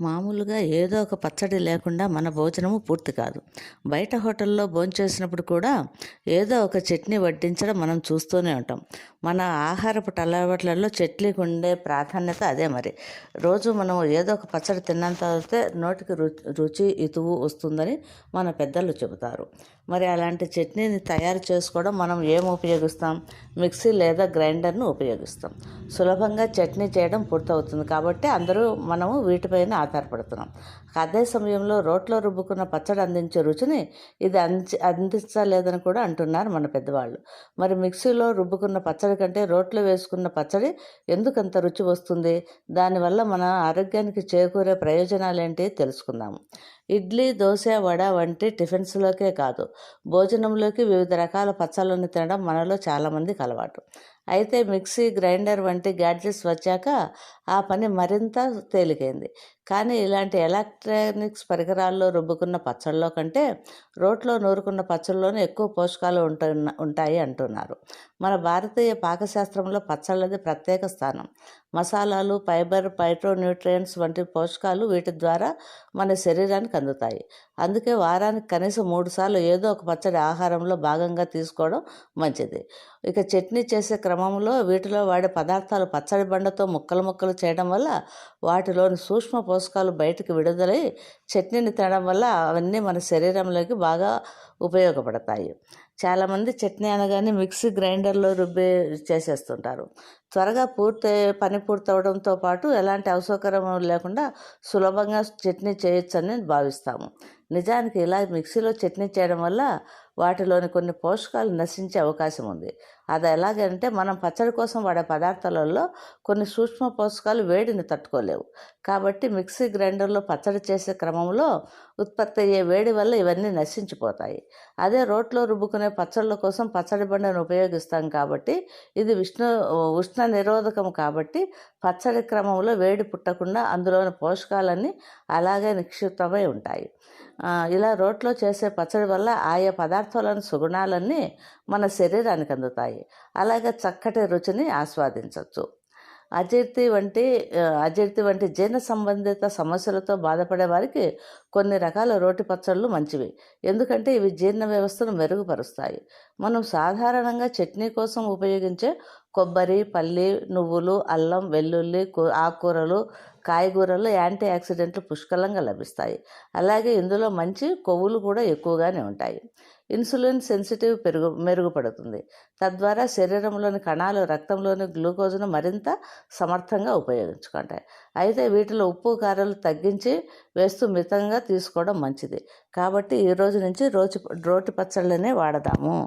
మామూలుగా ఏదో ఒక పచ్చడి లేకుండా మన భోజనము పూర్తి కాదు. బయట హోటల్లో భోంచేసినప్పుడు కూడా ఏదో ఒక చట్నీ వడ్డించడం మనం చూస్తూనే ఉంటాం. మన ఆహారపు అలవాట్లలో చట్నీకి ఉండే ప్రాధాన్యత అదే మరి. రోజు మనం ఏదో ఒక పచ్చడి తిన్నంత నోటికి రుచి రుచి ఇతువు వస్తుందని మన పెద్దలు చెబుతారు. మరి అలాంటి చట్నీని తయారు చేసుకోవడం మనం ఏం ఉపయోగిస్తాం? మిక్సీ లేదా గ్రైండర్ను ఉపయోగిస్తాం. సులభంగా చట్నీ చేయడం పూర్తవుతుంది కాబట్టి అందరూ మనము వీటిపైన ఆధారపడుతున్నాం. అదే సమయంలో రోట్లో రుబ్బుకున్న పచ్చడి అందించే రుచిని ఇది అంది అందించలేదని కూడా అంటున్నారు మన పెద్దవాళ్ళు. మరి మిక్సీలో రుబ్బుకున్న పచ్చడి కంటే రోట్లో వేసుకున్న పచ్చడి ఎందుకంత రుచి వస్తుంది? దానివల్ల మన ఆరోగ్యానికి చేకూరే ప్రయోజనాలు ఏంటి తెలుసుకుందాము. ఇడ్లీ దోశ వడ వంటి టిఫిన్స్లోకే కాదు భోజనంలోకి వివిధ రకాల పచ్చళ్ళను తినడం మనలో చాలామందికి అలవాటు. అయితే మిక్సీ గ్రైండర్ వంటి గ్యాడ్జెట్స్ వచ్చాక ఆ పని మరింత తేలికైంది. కానీ ఇలాంటి ఎలక్ట్రానిక్స్ పరికరాల్లో రుబ్బుకున్న పచ్చళ్ళలో కంటే రోట్లో నూరుకున్న పచ్చళ్ళలోనే ఎక్కువ పోషకాలు ఉంటున్న ఉంటాయి అంటున్నారు. మన భారతీయ పాకశాస్త్రంలో పచ్చళ్ళది ప్రత్యేక స్థానం. మసాలాలు ఫైబర్ పైట్రోన్యూట్రియంట్స్ వంటి పోషకాలు వీటి ద్వారా మన శరీరానికి అందుతాయి. అందుకే వారానికి కనీసం మూడు సార్లు ఏదో ఒక పచ్చడి ఆహారంలో భాగంగా తీసుకోవడం మంచిది. ఇక చట్నీ చేసే క్రమంలో వీటిలో వాడే పదార్థాలు పచ్చడి బండతో ముక్కలు ముక్కలు చేయడం వల్ల వాటిలోని సూక్ష్మ పోషకాలు బయటకు విడుదలై చట్నీని తినడం వల్ల అవన్నీ మన శరీరంలోకి బాగా ఉపయోగపడతాయి. చాలామంది చట్నీ అనగానే మిక్సీ గ్రైండర్లో రుబ్బే చేసేస్తుంటారు. త్వరగా పూర్తి పని పూర్తవడంతో పాటు ఎలాంటి అవసరం లేకుండా సులభంగా చట్నీ చేయొచ్చని భావిస్తాము. నిజానికి ఇలా మిక్సీలో చట్నీ చేయడం వల్ల వాటిలోని కొన్ని పోషకాలు నశించే అవకాశం ఉంది. అది ఎలాగంటే మనం పచ్చడి కోసం వాడే పదార్థాలలో కొన్ని సూక్ష్మ పోషకాలు వేడిని తట్టుకోలేవు. కాబట్టి మిక్సీ గ్రైండర్లో పచ్చడి చేసే క్రమంలో ఉత్పత్తి అయ్యే వేడి వల్ల ఇవన్నీ నశించిపోతాయి. అదే రోట్లో రుబ్బుకునే పచ్చళ్ళ కోసం పచ్చడి బండను ఉపయోగిస్తాం కాబట్టి ఇది విష్ణు ఉష్ణ నిరోధకం కాబట్టి పచ్చడి క్రమంలో వేడి పుట్టకుండా అందులోని పోషకాలన్నీ అలాగే నిక్షిప్తమై ఉంటాయి. ఇలా రోట్లో చేసే పచ్చడి వల్ల ఆయా పదార్థాలను సుగుణాలన్నీ మన శరీరానికి అందుతాయి. అలాగే చక్కటి రుచిని ఆస్వాదించవచ్చు అజీర్తి వంటి అజీర్తి వంటి జీర్ణ సంబంధిత సమస్యలతో బాధపడే వారికి కొన్ని రకాల రోటి పచ్చళ్ళు మంచివి. ఎందుకంటే ఇవి జీర్ణ వ్యవస్థను మెరుగుపరుస్తాయి. మనం సాధారణంగా చట్నీ కోసం ఉపయోగించే కొబ్బరి పల్లి నువ్వులు అల్లం వెల్లుల్లి ఆకుకూరలు కాయగూరలు యాంటీ ఆక్సిడెంట్లు పుష్కలంగా లభిస్తాయి. అలాగే ఇందులో మంచి కొవ్వులు కూడా ఎక్కువగానే ఉంటాయి. ఇన్సులిన్ సెన్సిటివ్ పెరుగు మెరుగుపడుతుంది. తద్వారా శరీరంలోని కణాలు రక్తంలోని గ్లూకోజ్ను మరింత సమర్థంగా ఉపయోగించుకుంటాయి. అయితే వీటిలో ఉప్పు కారాలు తగ్గించి వేస్తూ మితంగా తీసుకోవడం మంచిది. కాబట్టి ఈ రోజు నుంచి రోజు రోటి పచ్చళ్ళనే వాడదాము.